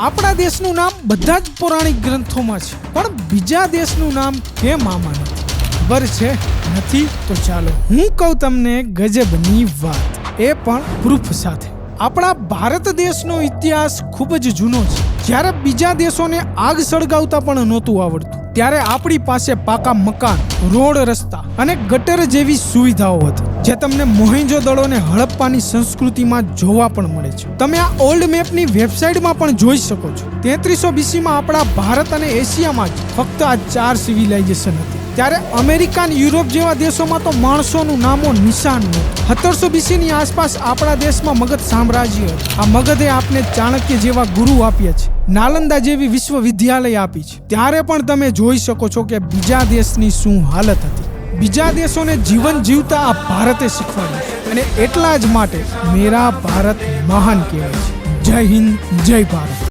આપણા દેશનું નામ બધા જ પૌરાણિક ગ્રંથોમાં છે, પણ બીજા દેશનું નામ કેમ આમાં નથી ખબર છે? નથી? તો ચાલો હું કહું તમને ગજબની વાત. એ પણ પ્રૂફ સાથે. આપણા ભારત દેશનો ઇતિહાસ ખૂબ જ જૂનો છે. જ્યારે બીજા દેશોને આગ સળગાવતા પણ નહોતું આવડતું. ત્યારે આપણી પાસે પાકા મકાન, રોડ રસ્તા અને ગટર જેવી સુવિધાઓ હતી. જે તમને મોહેંજો દળોને હડપ્પાની સંસ્કૃતિમાં જોવા પણ મળે છે. તમે આ ઓલ્ડ મેપની વેબસાઇટમાં પણ જોઈ શકો છો. તેત્રીસો બીસીમાં આપણા ભારત અને એશિયામાં જ ફક્ત આ ચાર સિવિલાઇઝેશન હતી. ત્યારે અમેરિકા યુરોપ જેવા દેશોમાં તો માણસોનું નામો નિશાન નહોતું. સત્તરસો બીસીની આસપાસ આપણા દેશમાં મગધ સામ્રાજ્ય આ મગધે આપને ચાણક્ય જેવા ગુરુ આપ્યા છે. નાલંદા જેવી વિશ્વવિદ્યાલય આપી છે. ત્યારે પણ તમે જોઈ શકો છો કે બીજા દેશની શું હાલત હતી. બીજા દેશોને જીવન જીવતા આ ભારતે શીખવાડ્યું અને એટલા જ માટે મેરા ભારત મહાન કહેવાય છે. જય હિન્દ, જય ભારત.